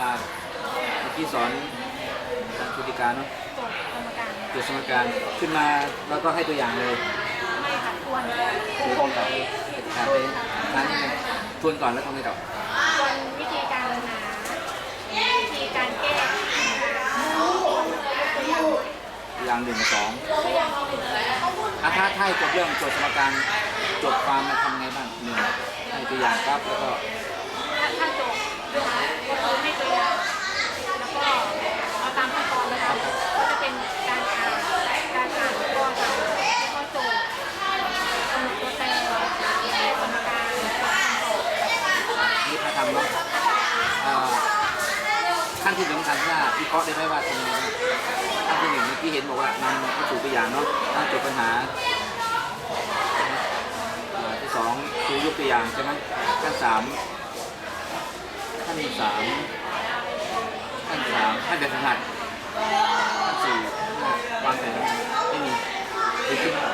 อ่าเมื่อกี้สอนการชุติการเนาะโจทย์กรรมการจุดสมการขึ้นมาแล้วก็ให้ตัวอย่างเลยไม่ค่ะทวนทวนก่อนการไปครั้งนึงทวนก่อนแล้วต้องไปต่อทวนวิธีการหาวิธีการแก้ตัวอย่างอย่างหนึ่งกับสองตัวอย่างที่หนึ่งอะถ้าถ้าให้จบเรื่องโจทย์สมการจบความมาทำไงบ้างหนึ่งให้ตัวอย่างครับแล้วก็ถ้าถ้าโจทย์นะคะก็คือให้ตัวอย่างแล้วก็เอาตามขั้นตอนนะคะก็จะเป็นการอ่านการอ่านแล้วก็ทำแล้วก็โจทย์กำหนดตัวแปรสมการ นี่ถ้าทำเนาะเอ่อขั้น ที่สำคัญว่าวิเคราะห์ได้ไหมว่าทำไงบ้างขั้นที่หนึ่งเมื่อกี้เห็นบอกว่านำเข้าสู่ตัวอย่างเนาะตั้งโจทย์ปัญหาที่สองคือยกตัวอย่างใช่ไหมขั้นสามขั้นสามขั้นสามขั้นแบบฝึกหัดขั้นสี่วางแผนไม่มีคือขึ้นมา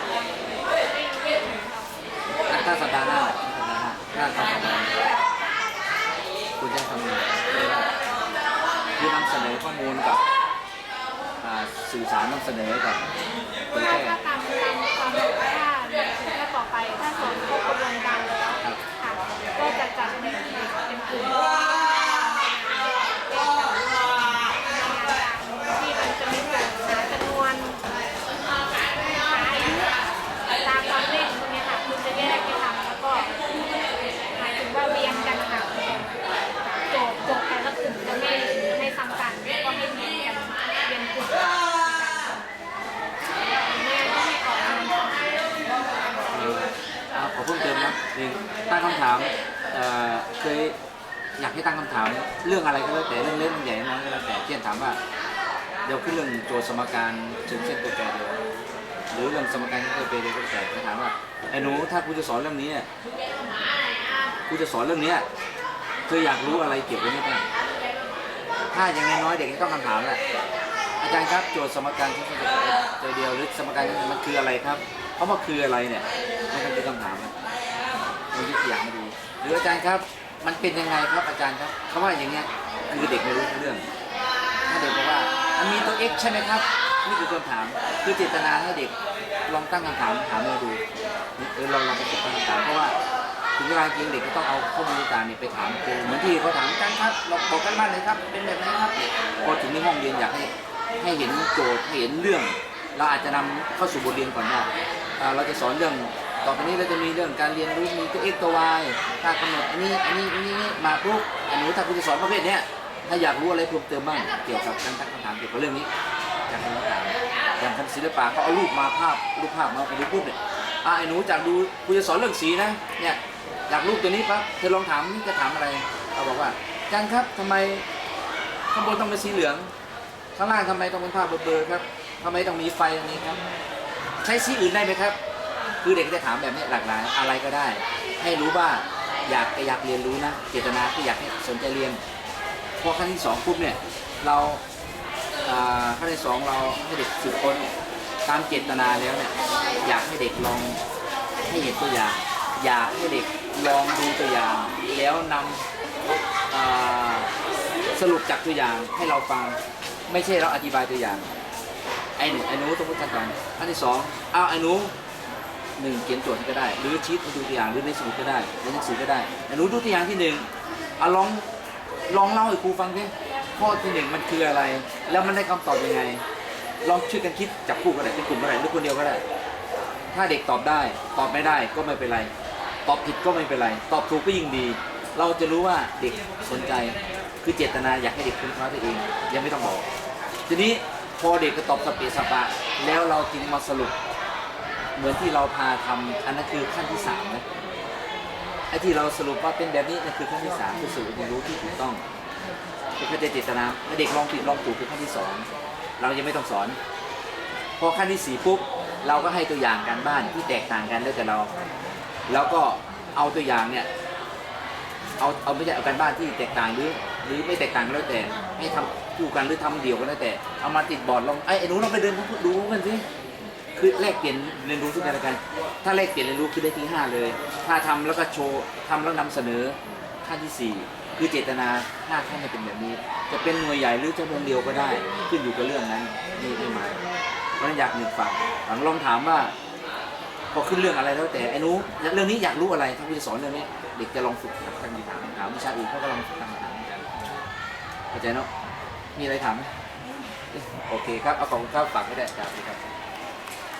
ถ้าสัปดาห์หน้าสัปดาห์หน้าถ้าสัปดาห์หน้าคุณจะทำยังไง คือนำเสนอข้อมูลกับสื่อสารนำเสนอกับเผย ถ้า แพร่ ถ้าตามตามความถ้าถ้าต่อไปถ้าสอนครบกระบวนการแล้วค่ะก็จะจัดเป็นเป็นกลุ่มที่มันจะมีการหาจำนวนหาตามความเร่งตรงนี้ค่ะคุณจะแยกไปทำแล้วก็หมายถึงว่าเรียงกันค่ะโจทย์โจทย์แต่ละกลุ่มจะไม่ไม่ซ้ำกันแล้วก็ให้เรียนกันเรียนกลุ่ม ไม่งั้นก็ไม่ออกมา เพิ่มเติมนะหนึ่งตั้งคำถามเอ่อเคยอยากให้ตั้งคำถามเรื่องอะไรก็แล้วแต่เรื่องเล็กเรื่องใหญ่น้อยก็แล้วแต่เช่นถามว่าเดี๋ยวขึ้นเรื่องโจทย์สมการเชิงเส้นตัวแปรเดียวหรือเรื่องสมการที่เคยไปเรียนก็แล้วแต่ก็ถามว่าไอ้หนูถ้าครูจะสอนเรื่องนี้ครูจะสอนเรื่องนี้เธออยากรู้อะไรเกี่ยวกับเรื่องนี้บ้างถ้าอย่างน้อยเด็กจะต้องคำถามแหละอาจารย์ครับโจทย์สมการเชิงเส้นตัวแปรเดียวหรือสมการมันคืออะไรครับ เพราะมันคืออะไรเนี่ยมันก็คือคำถามนะมีตัวอย่างมาดูหรืออาจารย์ครับ มันเป็นยังไงครับอาจารย์ครับคำว่าอย่างเงี้ยคือเด็กไม่รู้เรื่องถ้าเด็กบอกว่ามันมีตัว x ใช่ไหมครับนี่คือคำถามคือเจตนาให้เด็กลองตั้งคำถามถามมาดูเออลองลองไปตั้งคำถามเพราะว่าถึงเวลาจริงเด็กก็ต้องเอาข้อมูลต่างๆเนี่ยไปถามครูเหมือนที่เขาถามอาจารย์ครับเราบอกกันบ้านเลยครับ เป็นแบบไหนครับพอถึงในห้องเรียนอยากให้ให้เห็นโจทย์ให้เห็นเรื่อง เราอาจจะนำเข้าสู่บทเรียนก่อนว่าอ่า เราจะสอนเรื่องต่อไปนี้เราจะมีเรื่องการเรียนรู้มีตัว x ตัว y ถ้ากำหนดอันนี้อันนี้อันนี้มาปุ๊บอันนี้ถ้าคุณจะสอนประเภทเนี้ยถ้าอยากรู้อะไรเพิ่มเติมบ้างเกี่ยวกับการตั้งคำถามเกี่ยวกับเรื่องนี้จากคำถามอย่างคำศิลปะเขาเอารูปมาภาพรูปภาพมาไปดูปุ๊บเนี่ยอะไอ้หนูจากดูคุณจะสอนเรื่องสีนะเนี่ยอยากรูปตัวนี้ปั๊บเธอลองถามจะถามอะไรเขาบอกว่าอาจารย์ครับทำไมข้างบนต้องเป็นสีเหลือง ข้างล่างทำไมต้องเป็นภาพเบลอๆครับทำไมต้องมีไฟตรงนี้ครับ ใช้สีอื่นได้ไหมครับ คือเด็กจะถามแบบนี้หลากหลายอะไรก็ได้ ให้รู้ว่าอยากอยากเรียนรู้นะ เจตนาที่อยากให้สนใจเรียนพอขั้นที่สองปุ๊บเนี่ยเราขั้นที่สองเราให้เด็กสืบค้นตามเจตนาแล้วเนี่ยอยากให้เด็กลองให้เห็นตัวอย่าง อยากให้เด็กลองดูตัวอย่าง แล้วนำอ่าสรุปจากตัวอย่างให้เราฟัง ไม่ใช่เราอธิบายตัวอย่าง ไอ้หนูไอ้หนูต้องพูดกันก่อนอันที่สองเอาไอ้หนูหนึ่งเขียนโจทย์ก็ได้ หรือชีตดูตัวอย่างหรือในสมุดก็ได้ในหนังสือก็ได้ไอ้หนูดูตัวอย่างที่หนึ่งเอาลองลองเล่าให้ครูฟังดิข้อที่หนึ่งมันคืออะไร แล้วมันได้คำตอบยังไง ลองช่วยกันคิดจับคู่ก็ได้เป็นกลุ่มก็ได้หรือคนเดียวก็ได้ ถ้าเด็กตอบได้ ตอบไม่ได้ก็ไม่เป็นไร ตอบผิดก็ไม่เป็นไร ตอบถูกก็ยิ่งดี เราจะรู้ว่าเด็กสนใจคือเจตนาอยากให้เด็กค้นคว้าตัวเอง ยังไม่ต้องบอก ทีนี้ พอเด็กก็ตอบสเปซสปะแล้วเราจึงมาสรุป เหมือนที่เราพาทำอันนั้นคือขั้นที่สามนะไอ้ที่เราสรุปว่าเป็นแบบนี้นั่นคือขั้นที่สามคือสรุปเรียนรู้ที่ถูกต้องคือเข้าใจเจตนาเด็กลองผิดลองถูกคือขั้นที่สองเรายังไม่ต้องสอน พอขั้นที่สี่ปุ๊บเราก็ให้ตัวอย่างการบ้านที่แตกต่างกันแล้วแต่เรา แล้วก็เอาตัวอย่างเนี่ยเอาเอาไม่ใช่เอาการบ้านที่แตกต่างหรือหรือไม่แตกต่างก็แล้วแต่ให้ทำ คู่กันหรือทำเดี่ยวกันแล้แต่ เอามาติดบอร์ดลองไอ้ไอ้หนูลองไปเดินดูกันสิคือแลกเปลี่ยนเรียนรู้ซึ่งกันและกัน ถ้าแลกเปลี่ยนเรียนรู้คือได้ที่ห้าเลย ถ้าทำแล้วก็โชว์ทำแล้วนำเสนอขั้นที่สี่คือเจตนาถ้าท่านให้เป็นแบบนี้ จะเป็นหน่วยใหญ่หรือจะวงเดียวก็ได้ ขึ้นอยู่กับเรื่องนั้นนี่ที่หมายเพราะฉะนั้นอยากหนึ่งฝั่งหลังลองถามว่าพอขึ้นเรื่องอะไรแล้วแต่ไอ้หนู้เรื่องนี้อยากรู้อะไรถ้าพี่จะสอนเรื่องนี้ เด็กจะลองฝึกตั้งคำถามถามวิชาอื่นเขาก็ลองฝึกตั้งคำถามเหมือนกันเข้าใจเนาะ มีอะไรถามไหมโอเคครับ เอาของข้าวฝากไม่ได้ครับ